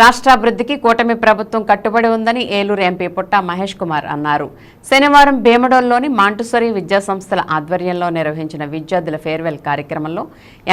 రాష్ట్రాభివృద్ధికి కూటమి ప్రభుత్వం కట్టుబడి ఉందని ఏలూరు ఎంపీ పుట్ట మహేష్ కుమార్ అన్నారు. శనివారం భీమడోల్లోని మాంటుసరి విద్యా సంస్థల ఆధ్వర్యంలో నిర్వహించిన విద్యార్థుల ఫేర్వెల్ కార్యక్రమంలో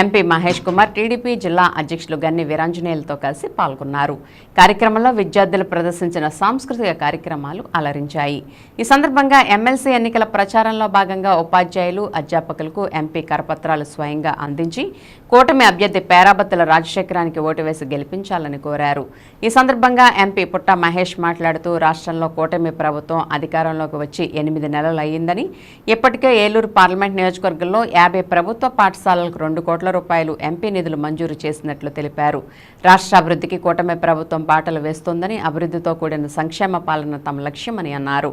ఎంపీ మహేష్ కుమార్ టీడీపీ జిల్లా అధ్యక్షులు గన్ని వీరాంజనేయులతో కలిసి పాల్గొన్నారు. కార్యక్రమంలో విద్యార్థులు ప్రదర్శించిన సాంస్కృతిక కార్యక్రమాలు అలరించాయి. ఈ సందర్భంగా ఎమ్మెల్సీ ఎన్నికల ప్రచారంలో భాగంగా ఉపాధ్యాయులు అధ్యాపకులకు ఎంపీ కరపత్రాలు స్వయంగా అందించి కూటమి అభ్యర్థి పేరాబత్తుల రాజశేఖరానికి ఓటు వేసి గెలిపించాలని కోరారు. ఈ సందర్భంగా ఎంపీ పుట్ట మహేష్ మాట్లాడుతూ రాష్ట్రంలో కూటమి ప్రభుత్వం అధికారంలోకి వచ్చి ఎనిమిది నెలలు అయ్యిందని. ఇప్పటికే ఏలూరు పార్లమెంట్ నియోజకవర్గంలో యాభై ప్రభుత్వ పాఠశాలలకు రెండు కోట్ల రూపాయలు ఎంపీ నిధులు మంజూరు చేసినట్లు తెలిపారు. రాష్ట్ర అభివృద్ధికి కూటమి ప్రభుత్వం బాటలు వేస్తోందని అభివృద్ధితో కూడిన సంక్షేమ పాలన తమ లక్ష్యమని అన్నారు.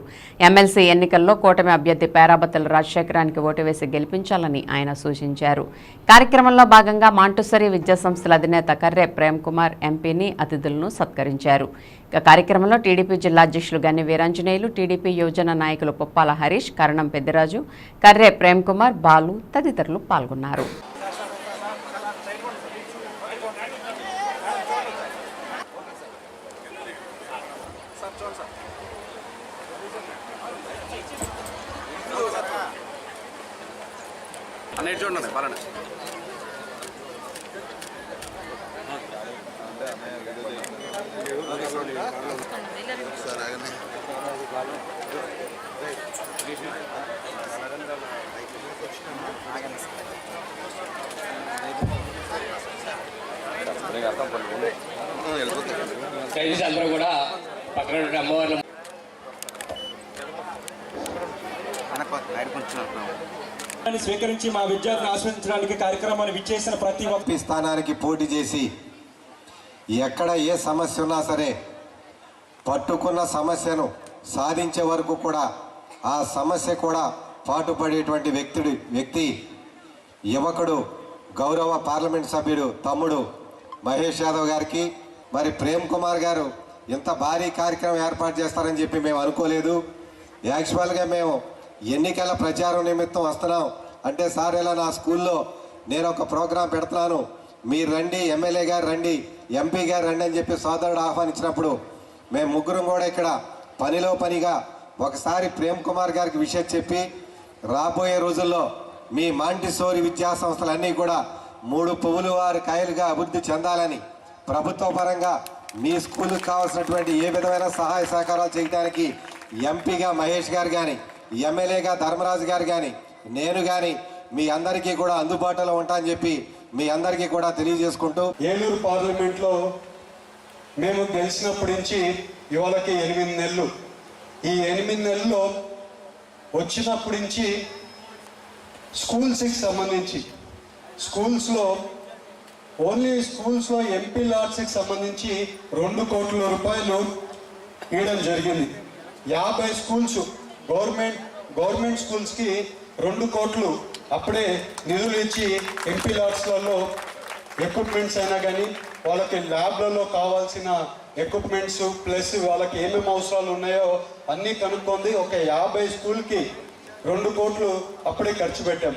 ఎమ్మెల్సీ ఎన్నికల్లో కూటమి అభ్యర్థి పేరాబత్తుల రాజశేఖరానికి ఓటు వేసి గెలిపించాలని ఆయన సూచించారు. కార్యక్రమంలో భాగంగా మాంటుసరి విద్యాసంస్థల అధినేత కర్రె ప్రేమ్ కుమార్ ఎంపీని అతిథులను సత్కరించారు. ఇక కార్యక్రమంలో టీడీపీ జిల్లా అధ్యక్షులు గన్ని వీరాంజనేయులు టీడీపీ యువజన నాయకులు పుప్పాల హరీష్ కరణం పెద్దిరాజు కర్రె ప్రేమ్ కుమార్ బాలు తదితరులు పాల్గొన్నారు. అన్నీ చూడండి పలానా. దయచేసి అందరూ కూడా పక్కన ఉన్న అమ్మవార్లు స్వీకరించి మా విద్యార్థిని ఆస్వాదించడానికి కార్యక్రమాన్ని విచ్చేసిన ప్రతి ఒక్క స్థానానికి పోటీ చేసి ఎక్కడ ఏ సమస్య ఉన్నా సరే పట్టుకున్న సమస్యను సాధించే వరకు కూడా ఆ సమస్య కూడా పాటుపడేటువంటి వ్యక్తుడు వ్యక్తి యువకుడు గౌరవ పార్లమెంట్ సభ్యుడు తమ్ముడు మహేష్ యాదవ్ గారికి మరి ప్రేమ్ కుమార్ గారు ఇంత భారీ కార్యక్రమం ఏర్పాటు చేస్తారని చెప్పి మేము అనుకోలేదు. యాక్చువల్గా మేము ఎన్నికల ప్రచారం నిమిత్తం వస్తున్నాం. అంటే సార్ ఇలా నా స్కూల్లో నేను ఒక ప్రోగ్రాం పెడుతున్నాను. మీరు రండి ఎమ్మెల్యే గారు రండి ఎంపీ గారు రండి అని చెప్పి సోదరుడు ఆహ్వానించినప్పుడు మేము ముగ్గురం కూడా ఇక్కడ పనిలో పనిగా ఒకసారి ప్రేమ్ కుమార్ గారికి విషయం చెప్పి రాబోయే రోజుల్లో మీ మాంటిసోరి విద్యా సంస్థలన్నీ కూడా మూడు పువ్వులు వారి కాయలుగా అభివృద్ధి చెందాలని ప్రభుత్వ పరంగా మీ స్కూల్కి కావాల్సినటువంటి ఏ విధమైన సహాయ సహకారాలు చేయడానికి ఎంపీగా మహేష్ గారు కానీ ఎమ్మెల్యేగా ధర్మరాజు గారు కానీ నేను కానీ మీ అందరికీ కూడా అందుబాటులో ఉంటా అని చెప్పి మీ అందరికీ కూడా తెలియజేసుకుంటూ ఏలూరు పార్లమెంట్లో మేము గెలిచినప్పటి నుంచి ఇవాళకి ఎనిమిది నెలలు. ఈ ఎనిమిది నెలల్లో వచ్చినప్పటి నుంచి స్కూల్స్కి సంబంధించి స్కూల్స్లో ఓన్లీ స్కూల్స్లో ఎంపీ లాడ్స్కి సంబంధించి రెండు కోట్ల రూపాయలు ఇవ్వడం జరిగింది. యాభై స్కూల్స్ గవర్నమెంట్ గవర్నమెంట్ స్కూల్స్కి రెండు కోట్లు అప్పుడే నిధులు ఇచ్చి ఎంపీ లాట్స్లలో ఎక్విప్మెంట్స్ అయినా కానీ వాళ్ళకి ల్యాబ్లలో కావాల్సిన ఎక్విప్మెంట్స్ ప్లస్ వాళ్ళకి ఏమేమి అవసరాలు ఉన్నాయో అన్నీ కనుక్కుంది ఒక యాభై స్కూల్కి రెండు కోట్లు అప్పుడే ఖర్చు పెట్టాం.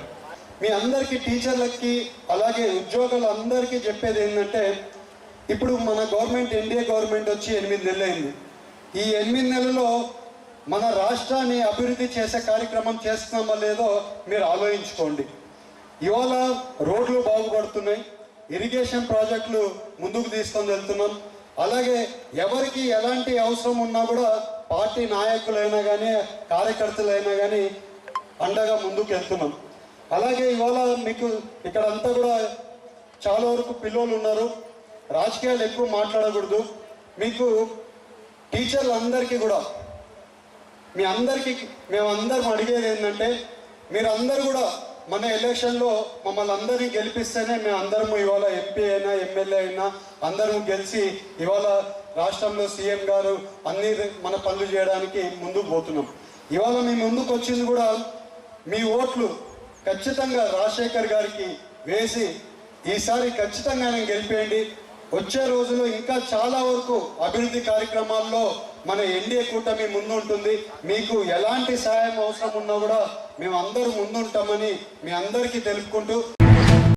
మీ అందరికీ టీచర్లకి అలాగే ఉద్యోగులు అందరికీ చెప్పేది ఏంటంటే ఇప్పుడు మన గవర్నమెంట్ ఎన్డీఏ గవర్నమెంట్ వచ్చి ఎనిమిది నెలలు అయింది ఈ ఎనిమిది నెలలో మన రాష్ట్రాన్ని అభివృద్ధి చేసే కార్యక్రమం చేస్తున్నామో లేదో మీరు ఆలోచించుకోండి. ఇవాళ రోడ్లు బాగుపడుతున్నాయి. ఇరిగేషన్ ప్రాజెక్టులు ముందుకు తీసుకొని వెళ్తున్నాం. అలాగే ఎవరికి ఎలాంటి అవసరం ఉన్నా కూడా పార్టీ నాయకులైనా కానీ కార్యకర్తలైనా కానీ అండగా ముందుకు వెళ్తున్నాం. అలాగే ఇవాళ మీకు ఇక్కడ అంతా కూడా చాలా వరకు పిల్లలు ఉన్నారు. రాజకీయాలు ఎక్కువ మాట్లాడకూడదు. మీకు టీచర్లు అందరికీ కూడా మీ అందరికీ మేమందరం అడిగేది ఏంటంటే మీరందరూ కూడా మన ఎలక్షన్లో మమ్మల్ని అందరినీ గెలిపిస్తేనే మేము అందరము ఇవాళ ఎంపీ అయినా ఎమ్మెల్యే అయినా అందరము గెలిచి ఇవాళ రాష్ట్రంలో సీఎం గారు అన్ని మన పనులు చేయడానికి ముందుకు పోతున్నాం. ఇవాళ మీ ముందుకు వచ్చింది కూడా మీ ఓట్లు ఖచ్చితంగా రాజశేఖర్ గారికి వేసి ఈసారి ఖచ్చితంగా నేను గెలిపేయండి. వచ్చే రోజుల్లో ఇంకా చాలా వరకు అభివృద్ధి కార్యక్రమాల్లో మన ఎన్డీఏ కూటమి ముందుంటుంది. మీకు ఎలాంటి సహాయం అవసరం ఉన్నా కూడా మేము అందరూ ముందుంటామని మీ అందరికీ తెలుపుకుంటూ